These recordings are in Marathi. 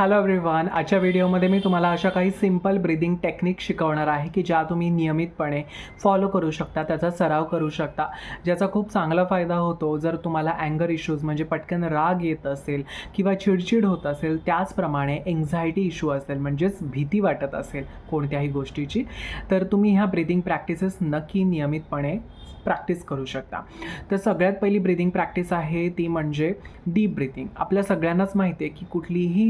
हॅलो एव्हरीवन आजच्या व्हिडिओमध्ये मी तुम्हाला अशा काही सिंपल ब्रिदिंग टेक्निक शिकवणार आहे की ज्या तुम्ही नियमितपणे फॉलो करू शकता त्याचा सराव करू शकता. ज्याचा खूप चांगला फायदा होतो जर तुम्हाला अँगर इश्यूज म्हणजे पटकन राग येत असेल किंवा चिडचिड होत असेल त्याचप्रमाणे एन्झायटी इश्यू असेल म्हणजेच भीती वाटत असेल कोणत्याही गोष्टीची तर तुम्ही ह्या ब्रिदिंग प्रॅक्टिसेस नक्की नियमितपणे प्रॅक्टिस करू शकता. तर सगळ्यात पहिली ब्रिदिंग प्रॅक्टिस आहे ती म्हणजे डीप ब्रिदिंग आपल्या सगळ्यांनाच माहिती आहे की कुठलीही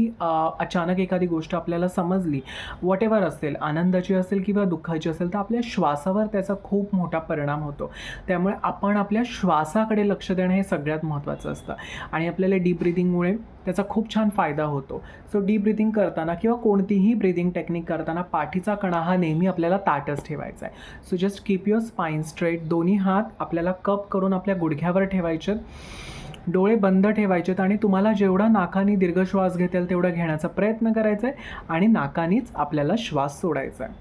अचानक एखादी गोष्ट आपल्याला समजली वॉट एव्हर असेल आनंदाची असेल किंवा दुःखाची असेल तर आपल्या श्वासावर त्याचा खूप मोठा परिणाम होतो. त्यामुळे आपण आपल्या श्वासाकडे लक्ष देणं हे सगळ्यात महत्त्वाचं असतं. आणि आपल्याला डीप ब्रिदिंगमुळे त्याचा खूप छान फायदा होतो. सो डीप ब्रिदिंग करताना किंवा कोणतीही ब्रिदिंग टेक्निक करताना पाठीचा कणा हा नेहमी आपल्याला ताटच ठेवायचा आहे. So just keep your spine straight दोन्ही हात आपल्याला कप करून आपल्या गुडघ्यावर ठेवायचे. डोळे बंद ठेवायचेत आणि तुम्हाला जेवढा नाकानी दीर्घ श्वास घेता तेवढा घेण्याचा प्रयत्न करायचा आहे आणि नाकानीच आपल्याला श्वास सोडायचा आहे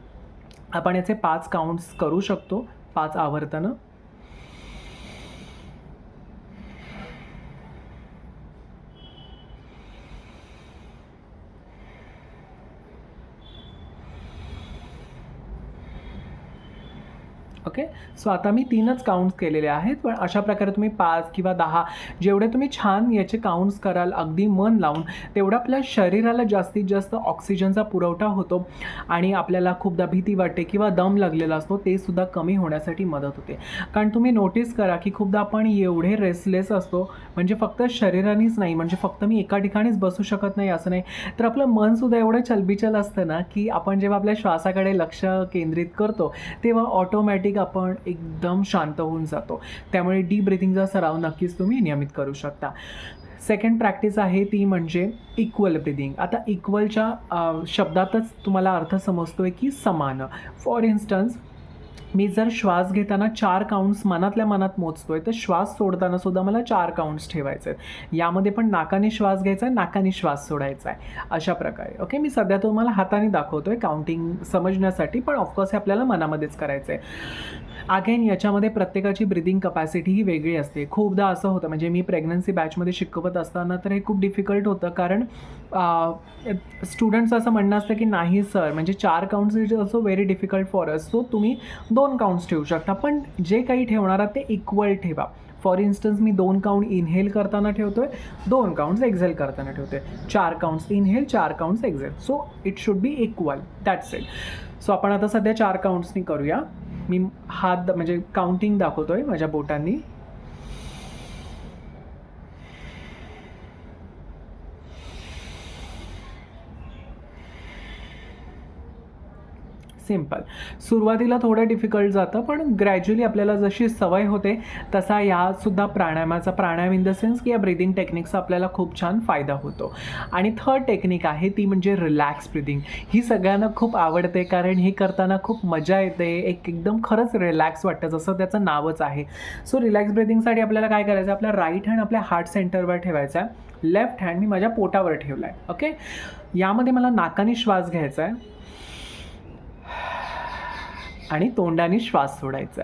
आपण याचे पाच काउंट्स करू शकतो पाच आवर्तनं. ओके सो आता मी तीनच काउंट्स केलेले आहेत. पण अशा प्रकारे तुम्ही पाच किंवा दहा जेवढे तुम्ही छान याचे काउंट्स कराल अगदी मन लावून तेवढं आपल्या शरीराला जास्तीत जास्त ऑक्सिजनचा पुरवठा होतो. आणि आपल्याला खूपदा भीती वाटते किंवा दम लागलेला असतो ते सुद्धा कमी होण्यासाठी मदत होते. कारण तुम्ही नोटीस करा की खूपदा आपण एवढे रेसलेस असतो म्हणजे फक्त शरीरानेच नाही म्हणजे फक्त मी एका ठिकाणीच बसू शकत नाही असं नाही. तर आपलं मनसुद्धा एवढं चलबिचल असतं ना की आपण जेव्हा आपल्या श्वासाकडे लक्ष केंद्रित करतो तेव्हा ऑटोमॅटिक आपण एकदम शांत होऊन जातो. त्यामुळे डीप ब्रिथिंगचा सराव नक्कीच तुम्ही नियमित करू शकता. सेकंड प्रॅक्टिस आहे ती म्हणजे इक्वल ब्रिदिंग आता इक्वलच्या शब्दातच तुम्हाला अर्थ समजतो आहे की समान. फॉर इन्स्टन्स मी जर श्वास घेताना चार काउंट्स मनातल्या मनात मोजतोय तर श्वास सोडताना सुद्धा मला चार काउंट्स ठेवायचे आहेत यामध्ये पण नाकाने श्वास घ्यायचा आहे नाकाने श्वास सोडायचा आहे. अशा प्रकारे ओके मी सध्या तुम्हाला हाताने दाखवतोय काउंटिंग समजण्यासाठी पण ऑफकोर्स हे आपल्याला मनामध्येच करायचं आहे अगेन याच्यामध्ये प्रत्येकाची ब्रिदिंग कपॅसिटी ही वेगळी असते. खूपदा असं होतं म्हणजे मी प्रेग्नन्सी बॅचमध्ये शिकवत असताना तर हे खूप डिफिकल्ट होतं कारण स्टुडंट्स असं म्हणणं असतं की नाही सर म्हणजे चार counts is also very difficult for us so तुम्ही दोन काउंट्स ठेवू शकता. पण जे काही ठेवणार आहात ते इक्वल ठेवा. फॉर इन्स्टन्स मी दोन काउंट इनहेल करताना ठेवतोय दोन काउंट्स एक्झेल करताना ठेवतोय. चार काउंट्स इनहेल चार counts exhale so it should be equal that's it so आपण आता सध्या चार काउंट्सनी करूया. मी हात म्हणजे काउंटिंग दाखवतोय माझ्या बोटांनी. सिंपल सुरुवातीला थोडं डिफिकल्ट जातं पण ग्रॅज्युअली आपल्याला जशी सवय होते तसा यासुद्धा प्राणायामाचा प्राणायाम इन द सेन्स की या ब्रिदिंग टेक्निकचा आपल्याला खूप छान फायदा होतो. आणि थर्ड टेक्निक आहे ती म्हणजे रिलॅक्स ब्रिदिंग ही सगळ्यांना खूप आवडते कारण ही करताना खूप मजा येते एक एकदम खरंच रिलॅक्स वाटतं जसं त्याचं नावच आहे. सो रिलॅक्स ब्रिदिंगसाठी आपल्याला काय करायचं आपला राईट हँड आपल्या हार्ट सेंटरवर ठेवायचा आहे. लेफ्ट हँड मी माझ्या पोटावर ठेवला आहे ओके यामध्ये मला नाकाने श्वास घ्यायचा आहे. आणि तोंडाने श्वास सोडायचा.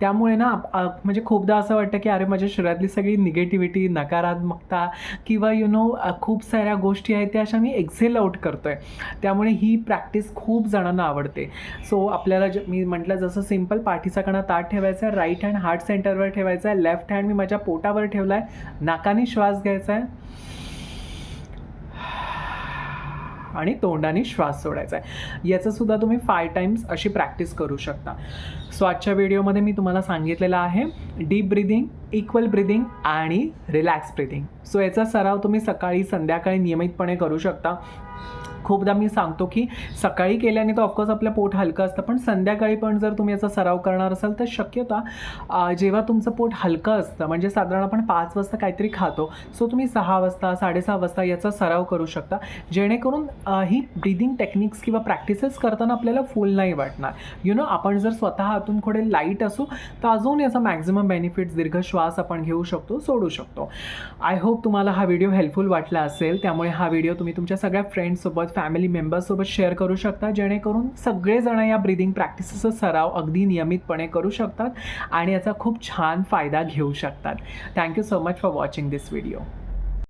त्यामुळे ना आप- म्हणजे खूपदा असं वाटतं की अरे माझ्या शरीरातली सगळी निगेटिव्हिटी नकारात्मकता किंवा यु नो खूप साऱ्या गोष्टी आहेत त्या अशा मी एक्झेल आउट करतो आहे त्यामुळे ही प्रॅक्टिस खूप जणांना आवडते. सो आपल्याला ज मी म्हटलं जसं सिंपल पाठीचा कणा ताट ठेवायचा आहे राईट हँड हार्ट सेंटरवर ठेवायचा आहे लेफ्ट हँड मी माझ्या पोटावर ठेवला आहे नाकाने श्वास घ्यायचा आहे. आणि तोंडाने श्वास सोडायचा आहे. याचं सुद्धा तुम्ही फाय टाइम्स अशी प्रॅक्टिस करू शकता. सो आजच्या व्हिडिओमध्ये मी तुम्हाला सांगितलेलं आहे डीप ब्रिदिंग इक्वल ब्रिदिंग आणि रिलॅक्स ब्रिदिंग सो याचा सराव तुम्ही सकाळी संध्याकाळी नियमितपणे करू शकता. खूपदा मी सांगतो की सकाळी केल्याने तर ऑफकोर्स आपलं पोट हलकं असतं पण संध्याकाळी पण जर तुम्ही याचा सराव करणार असाल तर शक्यता जेव्हा तुमचं पोट हलकं असतं म्हणजे साधारण आपण पाच वाजता काहीतरी खातो सो तुम्ही सहा वाजता साडेसहा वाजता याचा सराव करू शकता जेणेकरून ही ब्रिदिंग टेक्निक्स किंवा प्रॅक्टिसेस करताना आपल्याला फुल नाही वाटणार. यु नो आपण जर स्वतः हातून थोडे लाइट असू तर अजून याचा मॅक्झिमम बेनिफिट्स दीर्घ श्वास आपण घेऊ शकतो सोडू शकतो. आय होप तुम्हाला हा व्हिडिओ हेल्पफुल वाटला असेल त्यामुळे हा व्हिडिओ तुम्ही तुमच्या सगळ्या फ्रेंड्ससोबत फॅमिली मेंबर्ससोबत शेअर करू शकता. जेणेकरून सगळेजण या ब्रिदिंग प्रॅक्टिसेसचा सराव अगदी नियमितपणे करू शकतात आणि याचा खूप छान फायदा घेऊ शकतात. Thank you so much for watching this video